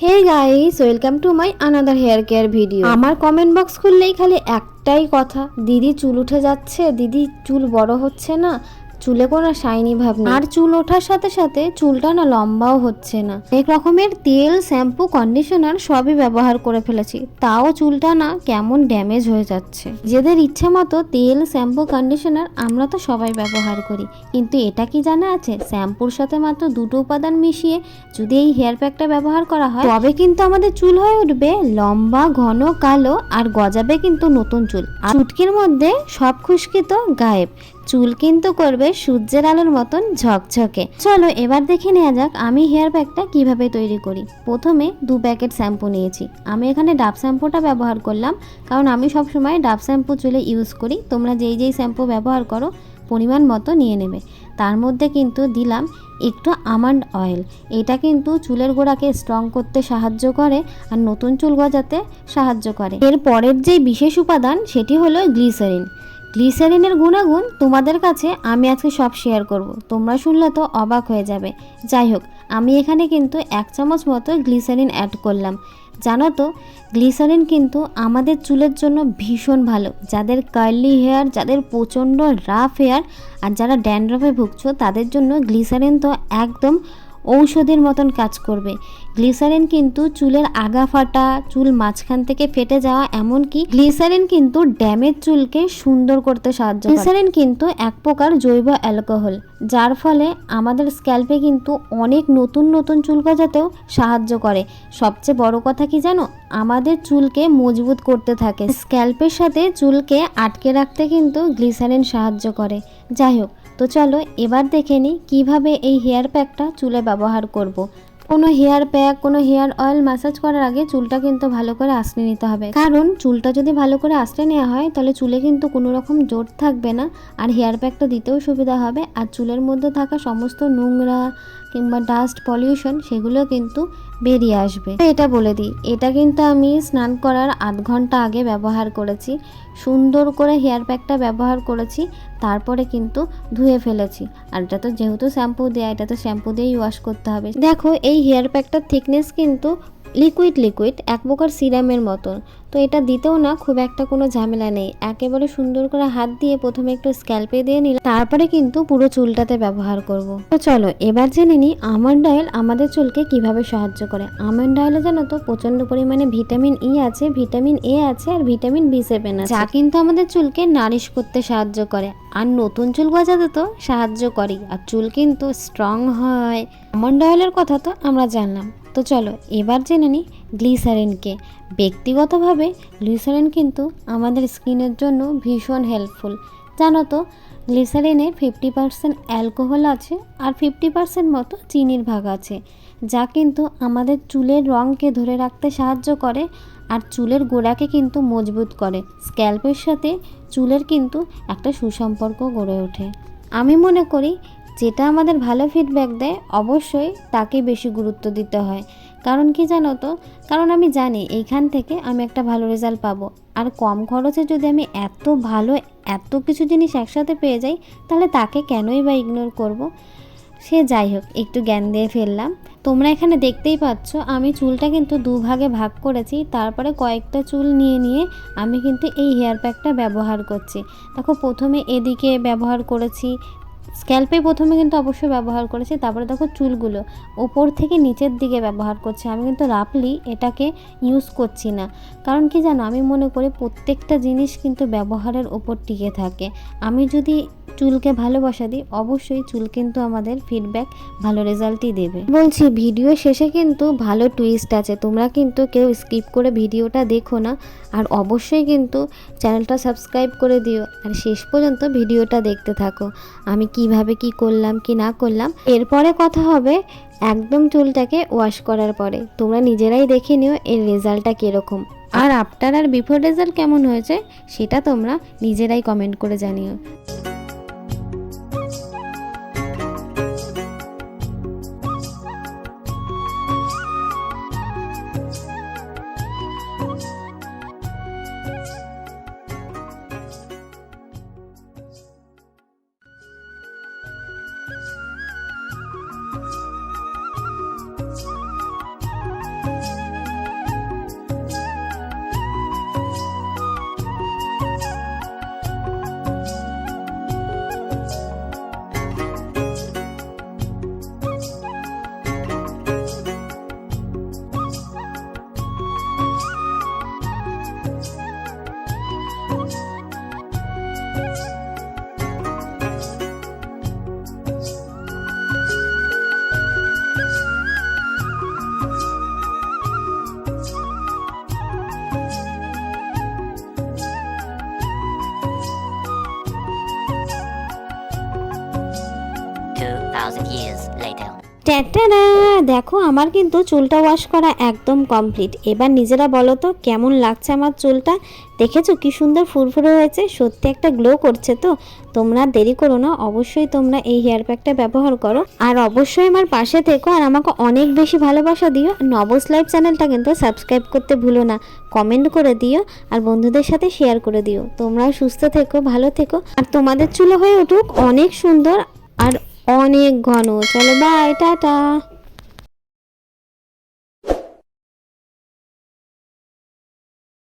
Hey guys welcome to my another hair care video আমার comment box খুললেই খালি একটাই কথা। দিদি চুল উঠে যাচ্ছে, দিদি চুল বড় হচ্ছে না চুলে কোনো শাইনি ভাব নেই। আর চুল ওঠার সাথে সাথে চুলটা না লম্বাও হচ্ছে না। এক রকমের তেল, শ্যাম্পু, কন্ডিশনার সবই ব্যবহার করে ফেলেছি। তাও চুলটা না কেমন ড্যামেজ হয়ে যাচ্ছে। যেদের ইচ্ছে মতো তেল, শ্যাম্পু, কন্ডিশনার আমরা তো সবাই ব্যবহার করি। কিন্তু এটা কি জানা আছে? শ্যাম্পুর সাথে মাত্র দুটো উপাদান মিশিয়ে যদি এই হেয়ার প্যাকটা ব্যবহার করা হয়, তবে কিন্তু আমাদের চুল হয়ে উঠবে লম্বা, ঘন, কালো, আর গজাবে কিন্তু নতুন চুল। আর চুটকির মধ্যে সব খুশকি তো গায়েব। চুল কিন্তু করবে সূর্যের আলোর মতন ঝকঝকে। চলো এবার দেখে নেওয়া যাক আমি হেয়ার প্যাকটা কীভাবে তৈরি করি। প্রথমে দু প্যাকেট শ্যাম্পু নিয়েছি। আমি এখানে ডাব শ্যাম্পুটা ব্যবহার করলাম, কারণ আমি সব সময় ডাব শ্যাম্পু চুলে ইউজ করি। তোমরা যেই যেই শ্যাম্পু ব্যবহার করো, পরিমাণ মতো নিয়ে নেবে। তার মধ্যে কিন্তু দিলাম একটু আমন্ড অয়েল। এটা কিন্তু চুলের গোড়াকে স্ট্রং করতে সাহায্য করে আর নতুন চুল গজাতে সাহায্য করে। এর পরের যে বিশেষ উপাদান, সেটি হলো গ্লিসারিন। গ্লিসারিনের গুণাগুণ তোমাদের কাছে আমি আজকে সব শেয়ার করব। তোমরা শুনলে তো অবাক হয়ে যাবে। যাই হোক, আমি এখানে কিন্তু এক চামচ মতো গ্লিসারিন অ্যাড করলাম। জানো তো, গ্লিসারিন কিন্তু আমাদের চুলের জন্য ভীষণ ভালো। যাদের কার্লি হেয়ার যাদের প্রচণ্ড রাফ হেয়ার আর যারা ড্যান্ড্রফে ভুগছো, তাদের জন্য গ্লিসারিন তো একদম ঔষধের মতন কাজ করবে। গ্লিসারিন কিন্তু চুলের আগা ফাটা, চুল মাঝখান থেকে ফেটে যাওয়া, এমনকি গ্লিসারিন কিন্তু ড্যামেজ চুলকে সুন্দর করতে সাহায্য গ্লিসারিন কিন্তু এক প্রকার জৈব অ্যালকোহল, যার ফলে আমাদের স্ক্যাল্পে কিন্তু অনেক নতুন নতুন চুল গজাতেও সাহায্য করে। সবচেয়ে বড় কথা কি জানো? আমাদের চুলকে মজবুত করতে থাকে। স্ক্যাল্পের সাথে চুলকে আটকে রাখতে কিন্তু গ্লিসারিন সাহায্য করে। যাই হোক তো চলো এবার দেখে নিই কীভাবে এই হেয়ার প্যাকটা চুলে ব্যবহার করব। কোনো হেয়ার প্যাক, কোনো হেয়ার অয়েল ম্যাসাজ করার আগে চুলটা কিন্তু ভালো করে আঁচড়ে নিতে হবে। কারণ চুলটা যদি ভালো করে আঁচড়ে নেওয়া হয়, তাহলে চুলে কিন্তু কোনো রকম জোর থাকবে না আর হেয়ার প্যাকটা দিতেও সুবিধা হবে। আর চুলের মধ্যে থাকা সমস্ত নোংরা কিংবা ডাস্ট পলিউশন সেগুলো কিন্তু বেরিয়ে আসবে। এটা বলে দিই, এটা কিন্তু আমি স্নান করার আধ ঘণ্টা আগে ব্যবহার করেছি। সুন্দর করে হেয়ার প্যাকটা ব্যবহার করেছি, তারপরে কিন্তু ধুয়ে ফেলেছি। আর এটা তো যেহেতু শ্যাম্পু দেয়া, এটা তো শ্যাম্পু দিয়েই ওয়াশ করতে হবে। দেখো, এই হেয়ার প্যাকটার থিকনেস কিন্তু লিকুইড লিকুইড এক প্রকার সিরামের মতন। তো এটা দিতেও না খুব একটা কোনো ঝামেলা নেই। একেবারে সুন্দর করে হাত দিয়ে প্রথমে একটু স্ক্যাল্পে দিয়ে নিলাম। তারপরে কিন্তু পুরো চুলটাতে ব্যবহার করব। তো চলো, এবার জেনে নিই আমন্ড অয়েল আমাদের চুলকে কীভাবে সাহায্য করে। আমন্ড অয়েলে জানো তো প্রচণ্ড পরিমাণে ভিটামিন ই আছে ভিটামিন এ আছে আর ভিটামিন বি সেভেন আছে। যা কিন্তু আমাদের চুলকে নারিশ করতে সাহায্য করে। আর নতুন চুল গজাতে তো সাহায্য করে আর চুল কিন্তু স্ট্রং হয়। আমন্ড অয়েলের কথা তো আমরা জানলাম। তো চলো, এবার জেনে নিই গ্লিসারিনকে। ব্যক্তিগতভাবে গ্লিসারিন কিন্তু আমাদের স্কিনের জন্য ভীষণ হেল্পফুল জানো তো, গ্লিসারিনে ফিফটি পার্সেন্ট অ্যালকোহল আছে আর ফিফটি পার্সেন্ট মতো চিনির ভাগ আছে, যা কিন্তু আমাদের চুলের রঙকে ধরে রাখতে সাহায্য করে আর চুলের গোড়াকে কিন্তু মজবুত করে। স্ক্যাল্পের সাথে চুলের কিন্তু একটা সুসম্পর্ক গড়ে ওঠে। আমি মনে করি যেটা আমাদের ভালো ফিডব্যাক দেয়, অবশ্যই তাকে বেশি গুরুত্ব দিতে হয়। কারণ কি জানো তো? কারণ আমি জানি এইখান থেকে আমি একটা ভালো রেজাল্ট পাবো। আর কম খরচে যদি আমি এত ভালো, এত কিছু জিনিস একসাথে পেয়ে যাই, তাহলে তাকে কেনই বা ইগনোর করব? সে যাই হোক, একটু জ্ঞান দিয়ে ফেললাম। তোমরা এখানে দেখতেই পাচ্ছ, আমি চুলটা কিন্তু দুভাগে ভাগ করেছি। তারপরে কয়েকটা চুল নিয়ে নিয়ে আমি কিন্তু এই হেয়ার প্যাকটা ব্যবহার করছি। দেখো, প্রথমে এদিকে ব্যবহার করেছি স্ক্যাল্পে প্রথমে কিন্তু অবশ্যই ব্যবহার করেছি, তারপরে দেখো চুলগুলো ওপর থেকে নিচের দিকে ব্যবহার করছি। আমি কিন্তু রাফলি এটাকে ইউজ করছি না। কারণ কি জানো, আমি মনে করি প্রত্যেকটা জিনিস কিন্তু ব্যবহারের ওপর টিকে থাকে। আমি যদি চুলকে ভালোবাসা দিই, অবশ্যই চুল কিন্তু আমাদের ফিডব্যাক ভালো রেজাল্টই দেবে। বলছি ভিডিও শেষে কিন্তু ভালো টুইস্ট আছে, তোমরা কিন্তু কেউ স্কিপ করে ভিডিওটা দেখো না, আর অবশ্যই কিন্তু চ্যানেলটা সাবস্ক্রাইব করে দিও, আর শেষ পর্যন্ত ভিডিওটা দেখতে থাকো, আমি কীভাবে কি করলাম, কি না করলাম। এরপরে কথা হবে একদম চুলটাকে ওয়াশ করার পরে, তোমরা নিজেরাই দেখে নিও এর রেজাল্টটা কীরকম। আর আফটার আর বিফোর রেজাল্ট কেমন হয়েছে, সেটা তোমরা নিজেরাই কমেন্ট করে জানিও। 2,000 years later. ট্যাটারা দেখো আমার কিন্তু চুলটা ওয়াশ করা একদম কমপ্লিট এবার নিজেরা বলো তো কেমন লাগছে আমার চুলটা? দেখেছ কি সুন্দর ফুরফুরে হয়েছে? সত্যি একটা গ্লো করছে তো। তোমরা দেরি করো না অবশ্যই তোমরা এই হেয়ার প্যাকটা ব্যবহার করো। আর অবশ্যই আমার পাশে থেকো আর আমাকে অনেক বেশি ভালোবাসা দিও। নবস লাইভ চ্যানেলটা কিন্তু সাবস্ক্রাইব করতে ভুলো না। কমেন্ট করে দিও আর বন্ধুদের সাথে শেয়ার করে দিও। তোমরাও সুস্থ থেকো ভালো থেকো। আর তোমাদের চুলো হয়ে উঠুক অনেক সুন্দর আর অনেক ঘন। চলো বাই টাটা।